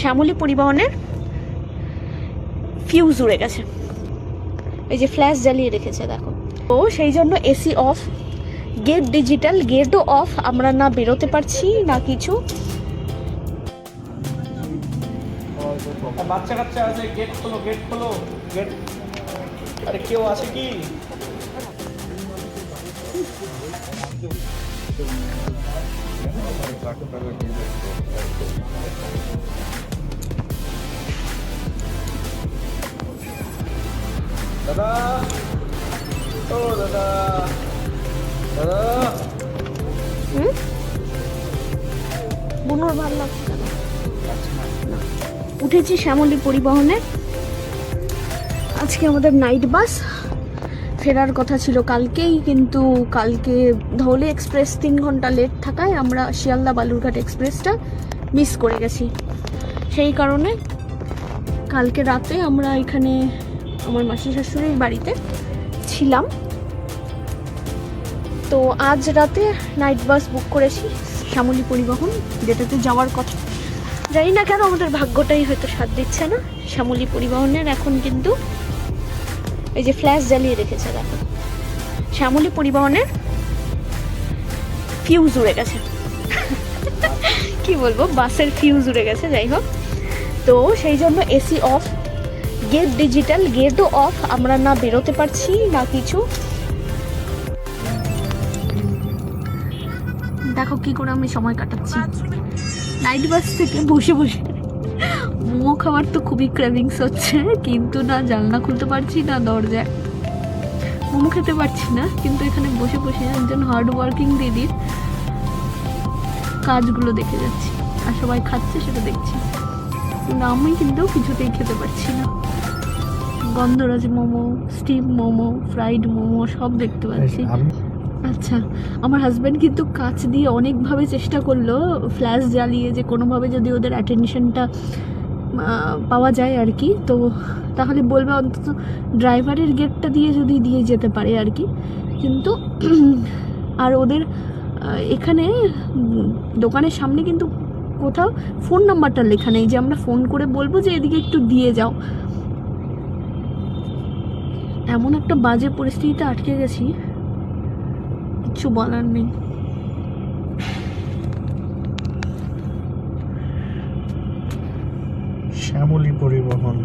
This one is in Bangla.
শ্যামলী পরিবহনের ফিউজ উড়ে গেছে। এই যে ফ্ল্যাশ জ্বালিয়ে রেখেছে, দেখো। তো সেই জন্য এসি অফ গেট ডিজিটাল গেটও অফ আমরা না বেরোতে পারছি, না কিছু। বাচ্চা কাচ্চা আছে গেট খোলো গেট খোলো গেট আরে কেউ আছে কি? হুম? বুনুর ভালো। উঠেছি শ্যামলী পরিবহনে। আজকে আমাদের নাইট বাস ফেরার কথা ছিল কালকেই, কিন্তু কালকে ধৌলি এক্সপ্রেস তিন ঘণ্টা লেট থাকায় আমরা শিয়ালদা বালুরঘাট এক্সপ্রেসটা মিস করে গেছি। সেই কারণে কালকে রাতে আমরা এখানে আমার মাসি শাশুড়ির বাড়িতে ছিলাম। তো আজ রাতে নাইট বাস বুক করেছি শ্যামলী পরিবহন, যেটাতে যাওয়ার কথা। জানি না কেন আমাদের ভাগ্যটাই হয়তো সাথ দিচ্ছে না। শ্যামলী পরিবহনের এখন কিন্তু এই যে ফ্ল্যাশ জ্বালিয়ে রেখেছে, দেখো। শ্যামলী পরিবহনের ফিউজ উড়ে গেছে। কি বলব, বাসের ফিউজ উড়ে গেছে, যাই হোক। তো সেই জন্য এসি অফ গেট ডিজিটাল গেটও অফ আমরা না বেরোতে পারছি, না কিছু। দেখো কি করে আমি সময় কাটাচ্ছি। নাইট বাস থেকে বসে বসে মোমো খাবার তো খুবই ক্রেভিংস হচ্ছে, কিন্তু না, জানলা খুলতে পারছি না দরজায় মোমো খেতে পারছি না, কিন্তু এখানে বসে বসে একজন হার্ড ওয়ার্কিং দিদির কাজগুলো দেখে যাচ্ছি। আর সবাই খাচ্ছে সেটা দেখছি। কিন্তু আমি কিন্তু কিছুতেই খেতে পারছি না। গন্ধরাজ মোমো স্টিম মোমো ফ্রাইড মোমো সব দেখতে পাচ্ছি। আচ্ছা আমার হাজব্যান্ড কিন্তু কাছ দিয়ে অনেকভাবে চেষ্টা করল ফ্ল্যাশ জ্বালিয়ে যে কোনোভাবে যদি ওদের অ্যাটেনশনটা পাওয়া যায় আর কি। তো তাহলে বলবে অন্তত ড্রাইভারের গেটটা দিয়ে যদি দিয়ে যেতে পারে আর কি। কিন্তু আর ওদের এখানে দোকানের সামনে কিন্তু কোথাও ফোন নাম্বারটা লেখা নেই। যে আমরা ফোন করে বলব যে এদিকে একটু দিয়ে যাও। এমন একটা বাজে পরিস্থিতিতে আটকে গেছি কিছু বলার নেই। শ্যামলী পরিবহন।